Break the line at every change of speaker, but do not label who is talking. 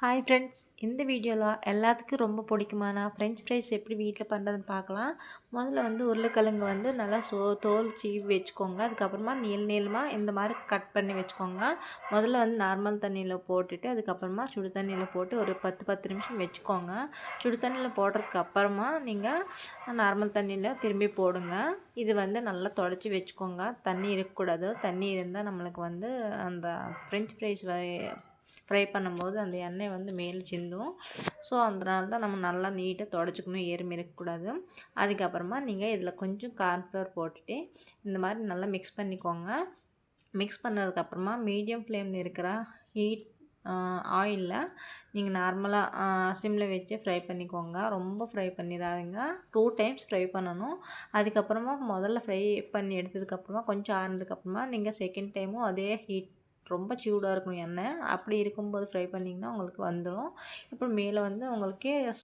Hi friends இந்த வீடியோவில் எல்லாத்துக்கும் ரொம்ப பிடிக்குமான ஃப்ரெஞ்ச் ஃப்ரைஸ் எப்படி வீட்டில் பண்ணுறதுன்னு பார்க்கலாம். முதல்ல வந்து உருளைக்கிழங்கு வந்து நல்லா சோ தோல் சீவி வச்சுக்கோங்க. அதுக்கப்புறமா நீள் நீளமாக இந்த மாதிரி கட் பண்ணி வச்சுக்கோங்க. முதல்ல வந்து நார்மல் தண்ணியில் போட்டுட்டு அதுக்கப்புறமா சுடு தண்ணியில் போட்டு ஒரு பத்து பத்து நிமிஷம் வச்சுக்கோங்க. சுடு தண்ணியில் போடுறதுக்கு அப்புறமா நீங்கள் நார்மல் தண்ணியில் திரும்பி போடுங்க. இது வந்து நல்லா தொடச்சி வச்சுக்கோங்க. தண்ணி இருக்கக்கூடாது. தண்ணி இருந்தால் நம்மளுக்கு வந்து அந்த ஃப்ரெஞ்ச் ஃப்ரைஸ் ஃப்ரை பண்ணும்போது அந்த எண்ணெய் வந்து மேலே சிந்தும். ஸோ அதனால தான் நம்ம நல்லா நீட்டாக தொடச்சிக்கணும். ஏறும் இருக்கக்கூடாது அதுக்கப்புறமா நீங்கள் இதில் கொஞ்சம் கார்ன்ஃப்ளவர் போட்டுட்டு இந்த மாதிரி நல்லா மிக்ஸ் பண்ணிக்கோங்க. மிக்ஸ் பண்ணதுக்கப்புறமா மீடியம் ஃப்ளேமில் இருக்கிற ஹீட் ஆயிலில் நீங்கள் நார்மலாக சிம்மில் வச்சு ஃப்ரை பண்ணிக்கோங்க. ரொம்ப ஃப்ரை பண்ணிடாதீங்க. டூ டைம்ஸ் ஃப்ரை பண்ணணும். அதுக்கப்புறமா முதல்ல ஃப்ரை பண்ணி எடுத்ததுக்கப்புறமா கொஞ்சம் ஆறுனதுக்கப்புறமா நீங்கள் செகண்ட் டைமும் அதே ஹீட் ரொம்ப சூடாக இருக்கணும் எண்ணெய். அப்படி இருக்கும்போது ஃப்ரை பண்ணிங்கன்னா உங்களுக்கு வந்துடும் இப்போ மேலே வந்து உங்களுக்கு